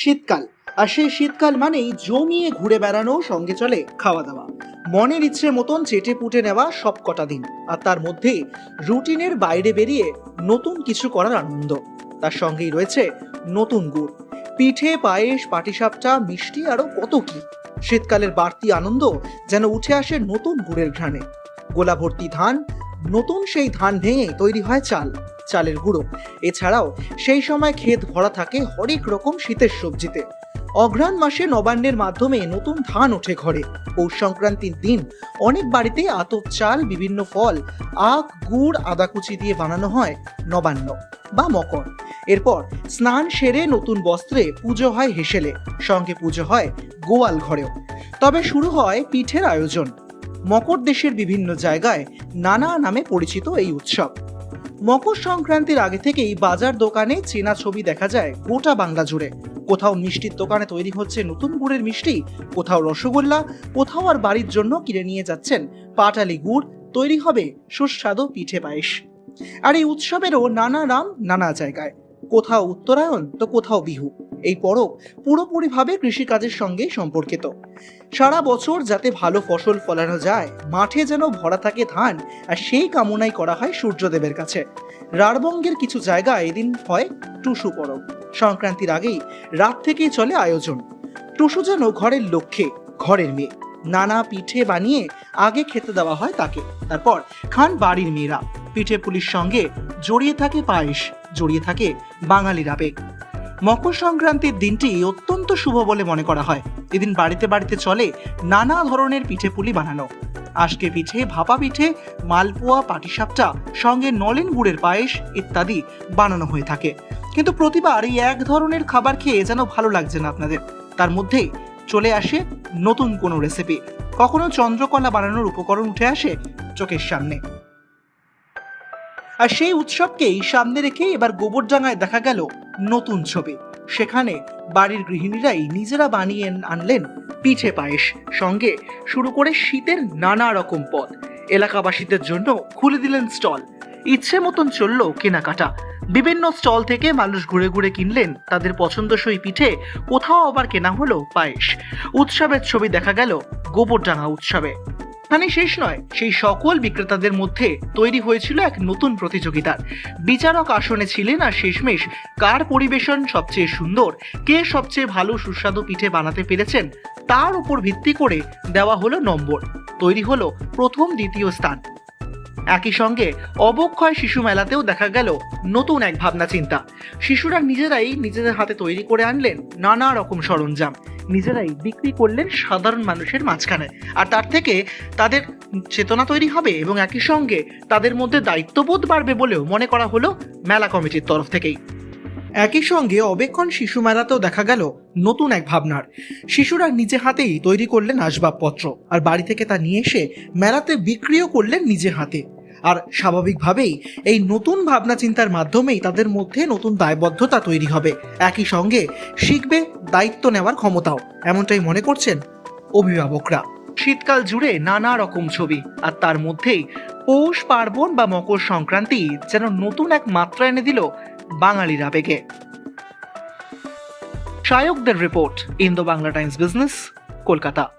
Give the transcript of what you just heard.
শীতকাল। আর সেই শীতকাল মানেই জমিয়ে ঘুরে বেড়ানো, সঙ্গে চলে খাওয়া দাওয়া মনের ইচ্ছে মতন চেটে পুটে নেওয়া সব কটা দিন। আর তার মধ্যে রুটিনের বাইরে বেরিয়ে নতুন কিছু করার আনন্দ। তার সঙ্গেই রয়েছে নতুন গুড়। পিঠে, পায়েস, পাটিসাপটা, মিষ্টি, আরও কত কি। শীতকালের বাড়তি আনন্দ যেন উঠে আসে নতুন গুড়ের ঘ্রাণে। গোলা ভর্তি ধান, নতুন সেই ধান ভেঙে তৈরি হয় চাল। চালের গুঁড়ো। এছাড়াও সেই সময় ক্ষেত ভরা থাকে হরেক রকম শীতের সবজিতে। অঘ্রাণ মাসে নবান্নের মাধ্যমে নতুন ধান ওঠে ঘরে। পৌষ সংক্রান্তির দিন অনেক বাড়িতে আতপ চাল, বিভিন্ন ফল, আখ, গুড়, আদাকুচি দিয়ে বানানো হয় নবান্ন বা মকর। এরপর স্নান সেরে নতুন বস্ত্রে পুজো হয় হেসেলে। সঙ্গে পুজো হয় গোয়াল ঘরেও। তবে শুরু হয় পিঠের আয়োজন। মকর দেশের বিভিন্ন জায়গায় নানা নামে পরিচিত এই উৎসব। মকর সংক্রান্তির আগে থেকেই বাজার দোকানে চেনা ছবি দেখা যায় গোটা বাংলা জুড়ে। কোথাও মিষ্টির দোকানে তৈরি হচ্ছে নতুন গুড়ের মিষ্টি, কোথাও রসগোল্লা, কোথাও আর বাড়ির জন্য কিনে নিয়ে যাচ্ছেন পাটালি গুড়, তৈরি হবে সুস্বাদু পিঠে পায়েস। আর এই উৎসবেরও নানা নাম নানা জায়গায়। কোথাও উত্তরায়ণ, তো কোথাও বিহু। এই পরব পুরোপুরিভাবে কৃষিকাজের সঙ্গে সম্পর্কিত। সারা বছর যাতে ভালো ফসল ফলানো যায়, মাঠে যেন ভরা থাকে ধান, আর সেই কামনাই করা হয় সূর্যদেবের কাছে। রাঢ়বঙ্গের কিছু জায়গায় এদিন হয় টুসু পরব। সংক্রান্তির আগেই রাত থেকেই চলে আয়োজন। টুসু যেন ঘরের লক্ষ্যে, ঘরের মেয়ে। নানা পিঠে বানিয়ে আগে খেতে দেওয়া হয় তাকে। তারপর খান বাড়ির মেয়েরা। পিঠে পুলির সঙ্গে জড়িয়ে থাকে পায়েস, জড়িয়ে থাকে বাঙালির আবেগ। মকর সংক্রান্তির দিনটি অত্যন্ত শুভ বলে মনে করা হয়। এদিন বাড়িতে বাড়িতে চলে নানা ধরনের পিঠে পুলি বানানো। আজকে পিঠে, ভাপা পিঠে, মালপোয়া, পাটিসাপটা, সঙ্গে নলেন গুড়ের পায়েস ইত্যাদি বানানো হয়ে থাকে। কিন্তু প্রতিবার এই এক ধরনের খাবার খেয়ে যেন ভালো লাগছে না আপনাদের। তার মধ্যেই চলে আসে নতুন কোনো রেসিপি কখনো চন্দ্রকলা বানানোর উপকরণ উঠে আসে চোখের সামনে। আর সেই উৎসবকেই সামনে রেখে এবার গোবরডাঙ্গায় দেখা গেল নতুন ছবি। সেখানে বাড়ির গৃহিণীরাই নিজেরা বানিয়ে আনলেন পিঠে পায়েস, সঙ্গে শুরু করে শীতের নানা রকম পদ। এলাকাবাসীদের জন্য খুলে দিলেন স্টল। ইচ্ছে মতন চলল কেনাকাটা। বিভিন্ন স্টল থেকে মানুষ ঘুরে ঘুরে কিনলেন তাদের পছন্দসই পিঠে, কোথাও আবার কেনা হলো পায়েস। উৎসবের ছবি দেখা গেল গোবরডাঙ্গা উৎসবে। এখানে শেষ নয়, সেই সকল বিক্রেতাদের মধ্যে তৈরি হয়েছিল এক নতুন প্রতিযোগিতার। বিচারক আসনে ছিলেন আর শেষমেশ কার পরিবেশন সবচেয়ে সুন্দর, কে সবচেয়ে ভালো সুস্বাদু পিঠে বানাতে পেরেছেন, তার উপর ভিত্তি করে দেওয়া হলো নম্বর। তৈরি হলো প্রথম দ্বিতীয় স্থান। একই সঙ্গে অবক্ষয় শিশু মেলাতেও দেখা গেল নতুন এক ভাবনা চিন্তা শিশুরা নিজেরাই নিজেদের হাতে তৈরি করে আনলেন নানা রকম সরঞ্জাম। নিজেরাই বিক্রি করলেন সাধারণ মানুষের মাঝখানে। আর তার থেকে তাদের চেতনা তৈরি হবে এবং একই সঙ্গে তাদের মধ্যে দায়িত্ববোধ বাড়বে বলেও মনে করা হলো মেলা কমিটির তরফ থেকেই। একই সঙ্গে অবেক্ষণ শিশু মেলাতেও দেখা গেল নতুন এক ভাবনার। শিশুরা নিজে হাতেই তৈরি করলেন আসবাবপত্র, আর বাড়ি থেকে তা নিয়ে এসে মেলাতে বিক্রিও করলেন নিজে হাতে। আর স্বাভাবিকভাবেই এই নতুন ভাবনা চিন্তার মাধ্যমেই তাদের মধ্যে নতুন দায়বদ্ধতা তৈরি হবে। একই সঙ্গে শিখবে দায়িত্ব নেওয়ার ক্ষমতাও, এমনটাই মনে করছেন অভিভাবকরা। শীতকাল জুড়ে নানা রকম ছবি আর তার মধ্যেই পৌষ, পার্বণ বা মকর সংক্রান্তি যেন নতুন এক মাত্রা এনে দিল বাঙালির আবেগে। শায়কদের report Indo Bangla times business, Kolkata.